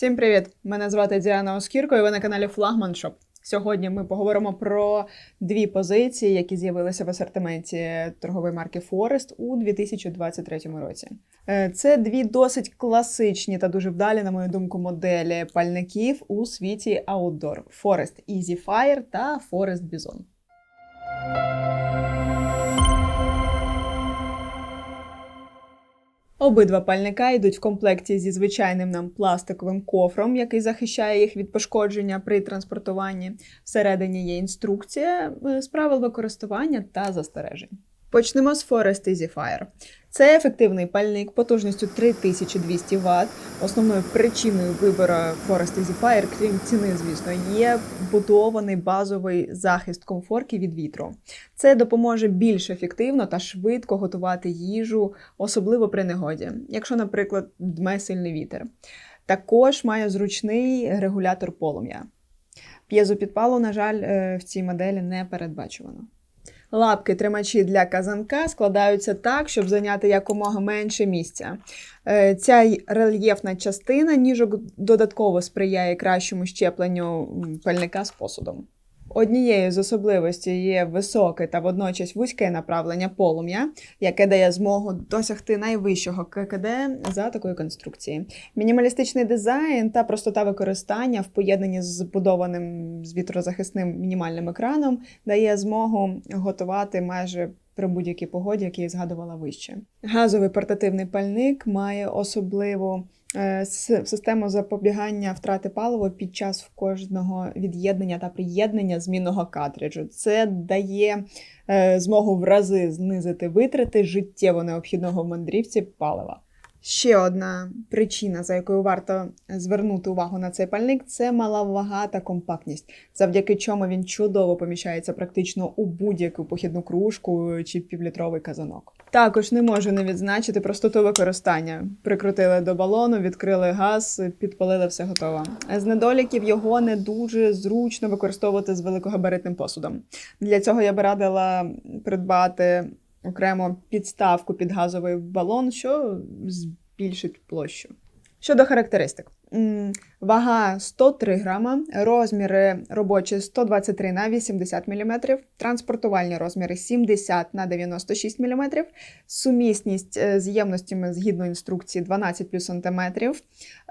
Всім привіт! Мене звати Діана Оскірко, і ви на каналі Флагман Шоп. Сьогодні ми поговоримо про дві позиції, які з'явилися в асортименті торгової марки Forest у 2023 році. Е, Це дві досить класичні та дуже вдалі, на мою думку, моделі пальників у світі Outdoor – Forest Easy Fire та Forest Bison. Обидва пальника йдуть в комплекті зі звичайним нам пластиковим кофром, який захищає їх від пошкодження при транспортуванні. Всередині є інструкція е, з правил використання та застережень. Почнемо з Forest Easy Fire. Це ефективний пальник потужністю 3200 Вт. Основною причиною вибору Forest Easy Fire, крім ціни, звісно, є вбудований базовий захист комфорки від вітру. Це допоможе більш ефективно та швидко готувати їжу, особливо при негоді, якщо, наприклад, дме сильний вітер. Також має зручний регулятор полум'я. П'єзопідпалу, на жаль, е, в цій моделі не передбачувано. Лапки тримачі для казанка складаються так, щоб зайняти якомога менше місця. Е, Ця рельєфна частина ніжок додатково сприяє кращому щепленню пальника з посудом. Однією з особливостей є високе та водночас вузьке направлення полум'я, яке дає змогу досягти найвищого ККД за такої конструкції. Мінімалістичний дизайн та простота використання в поєднанні з збудованим з вітрозахисним мінімальним екраном дає змогу готувати майже при будь-якій погоді, які я згадувала вище. Газовий портативний пальник має особливу систему запобігання втрати палива під час кожного від'єднання та приєднання змінного картриджу. Це дає е, змогу в рази знизити витрати життєво необхідного в мандрівці палива. Ще одна причина, за якою варто звернути увагу на цей пальник, це мала вага та компактність, завдяки чому він чудово поміщається практично у будь-яку похідну кружку чи півлітровий казанок. Також не можу не відзначити простоту використання. Прикрутили до балону, відкрили газ, підпалили все готово. З недоліків його не дуже зручно використовувати з великогабаритним посудом. Для цього я би радила придбати окремо підставку під газовий балон, що збільшить площу. Щодо характеристик. Вага 103 грама, розміри робочі 123 на 80 мм, транспортувальні розміри 70 на 96 мм, сумісність е, з ємностями згідно інструкції 12 плюс см,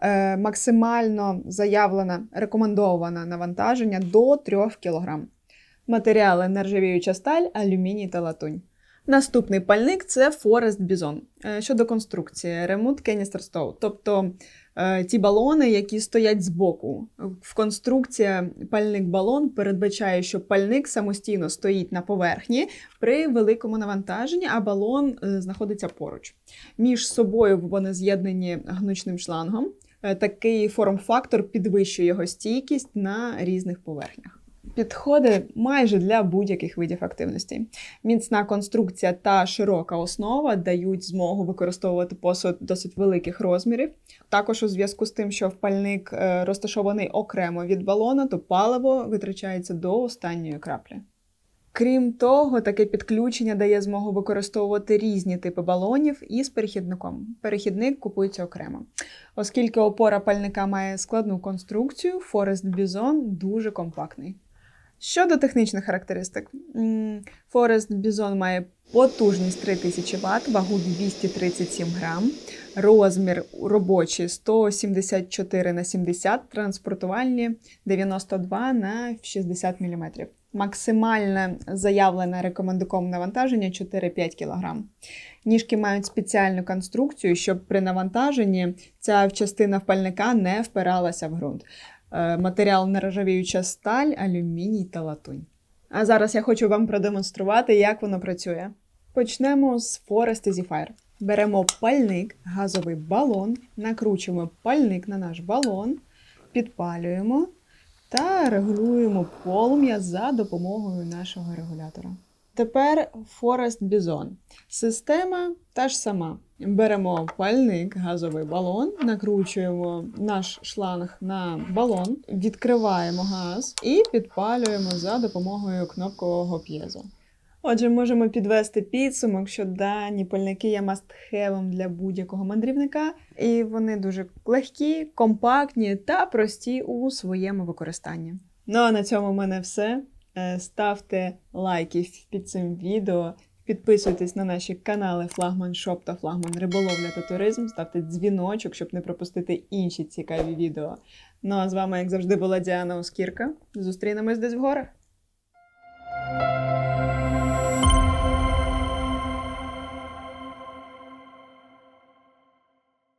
е, максимально заявлена рекомендоване навантаження до 3 кг. Матеріали нержавіюча сталь, алюміній та латунь. Наступний пальник це Forest Bison. Е, Щодо конструкції, Remote Canister Stove, тобто е, ті балони, які стоять збоку. В конструкція пальник-балон передбачає, що пальник самостійно стоїть на поверхні при великому навантаженні, а балон е, знаходиться поруч. Між собою вони з'єднані гнучним шлангом. Такий форм-фактор підвищує його стійкість на різних поверхнях. Підходить майже для будь-яких видів активностей. Міцна конструкція та широка основа дають змогу використовувати посуд досить великих розмірів. Також у зв'язку з тим, що впальник е, розташований окремо від балона, то паливо витрачається до останньої краплі. Крім того, таке підключення дає змогу використовувати різні типи балонів із перехідником. Перехідник купується окремо. Оскільки опора пальника має складну конструкцію, Forest Bison дуже компактний. Щодо технічних характеристик, Forest Bison має потужність 3000 Вт, вагу 237 грам, розмір робочий 174 на 70, транспортувальні 92 на 60 мм. Максимальне заявлене рекомендуком навантаження 4-5 кг. Ніжки мають спеціальну конструкцію, щоб при навантаженні ця частина впальника не впиралася в ґрунт. Е, Матеріал нержавіюча сталь, алюміній та латунь. А зараз я хочу вам продемонструвати, як воно працює. Почнемо з Forest Easy Fire. Беремо пальник, газовий балон, накручуємо пальник на наш балон, підпалюємо та регулюємо полум'я за допомогою нашого регулятора. Тепер Forest Bison. Система та ж сама. Беремо пальник, газовий балон, накручуємо наш шланг на балон, відкриваємо газ і підпалюємо за допомогою кнопкового п'єзо. Отже, можемо підвести підсумок, що дані пальники є мастхевом для будь-якого мандрівника, і вони дуже легкі, компактні та прості у своєму використанні. Ну а на цьому в мене все. Е, ставте лайки під цим відео, підписуйтесь на наші канали Флагман Шоп та Флагман Риболовля та Туризм. Ставте дзвіночок, щоб не пропустити інші цікаві відео. Ну а з вами, як завжди, була Діана Оскірка. Зустрінемось десь в горах.